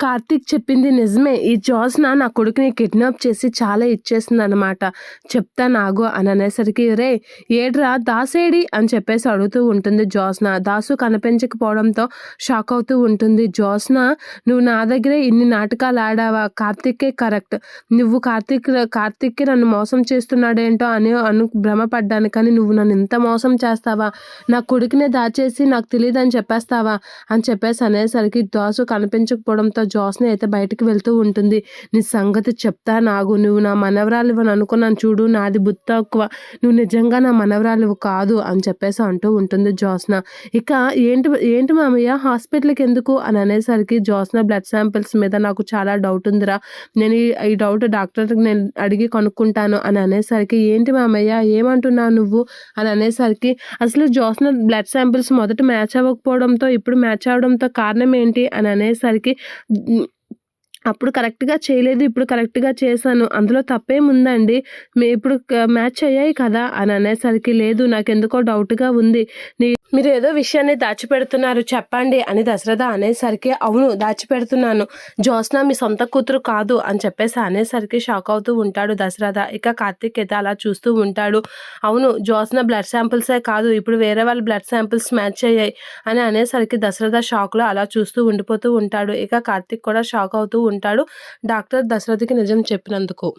కార్తీక్ చెప్పింది నిజమే. ఈ జోస్న నా కొడుకుని కిడ్నాప్ చేసి చాలా ఇచ్చేసింది అనమాట చెప్తా నాగు అని అనేసరికి రే ఏడ్రా దాసేడి? అని చెప్పేసి అడుగుతూ ఉంటుంది జోస్న. దాసు కనిపించకపోవడంతో షాక్ అవుతూ ఉంటుంది. జోస్న నువ్వు నా దగ్గరే ఇన్ని నాటకాలు ఆడావా? కార్తీకే కరెక్ట్. నువ్వు కార్తీక్ కార్తీక్కి నన్ను మోసం చేస్తున్నాడేంటో అని అను భ్రమపడ్డాను. కానీ నువ్వు నన్ను ఇంత మోసం చేస్తావా? నా కొడుకునే దాచేసి నాకు తెలియదు అని చెప్పేస్తావా? అని చెప్పేసి అనేసరికి దాసు కనిపించకపోవడంతో జోస్న అయితే బయటకు వెళ్తూ ఉంటుంది. నీ సంగతి చెప్తా నాగు. నువ్వు నా మనవరాలు ఇవ్వను అనుకున్నాను చూడు. నాది బుద్ధి తక్కువ. నువ్వు నిజంగా నా మనవరాలివి కాదు అని చెప్పేసి అంటూ ఉంటుంది జోస్న. ఇక ఏంటి ఏంటి మామయ్య? హాస్పిటల్కి ఎందుకు? అని అనేసరికి జోస్న బ్లడ్ శాంపిల్స్ మీద నాకు చాలా డౌట్ ఉందిరా. నేను ఈ- ఈ డౌట్ డాక్టర్కి నేను అడిగి కనుక్కుంటాను అని అనేసరికి ఏంటి మామయ్య? ఏమంటున్నావు నువ్వు? అని అనేసరికి అసలు జోస్న బ్లడ్ శాంపిల్స్ మొదట మ్యాచ్ అవ్వకపోవడంతో ఇప్పుడు మ్యాచ్ అవడంతో కారణం ఏంటి? అని అనేసరికి 嗯 అప్పుడు కరెక్ట్గా చేయలేదు ఇప్పుడు కరెక్ట్గా చేశాను అందులో తప్పేముందండి మీ ఇప్పుడు మ్యాచ్ అయ్యాయి కదా అని అనేసరికి లేదు నాకు ఎందుకో డౌట్గా ఉంది. నీ మీరు ఏదో విషయాన్ని దాచిపెడుతున్నారు చెప్పండి అని దశరథ అనేసరికి అవును దాచిపెడుతున్నాను. జ్యోత్స్న మీ సొంత కూతురు కాదు అని చెప్పేసి అనేసరికి షాక్ అవుతూ ఉంటాడు దశరథ. ఇక కార్తీక్ అయితే అలా చూస్తూ ఉంటాడు. అవును జ్యోత్స్న బ్లడ్ శాంపిల్సే కాదు ఇప్పుడు వేరే వాళ్ళ బ్లడ్ శాంపిల్స్ మ్యాచ్ అయ్యాయి అని అనేసరికి దశరథ షాక్లో అలా చూస్తూ ఉండిపోతూ ఉంటాడు. ఇక కార్తీక్ కూడా షాక్ అవుతూ ఉంటాడు. డాక్టర్ దశరథకి నిజం చెప్పినందుకు.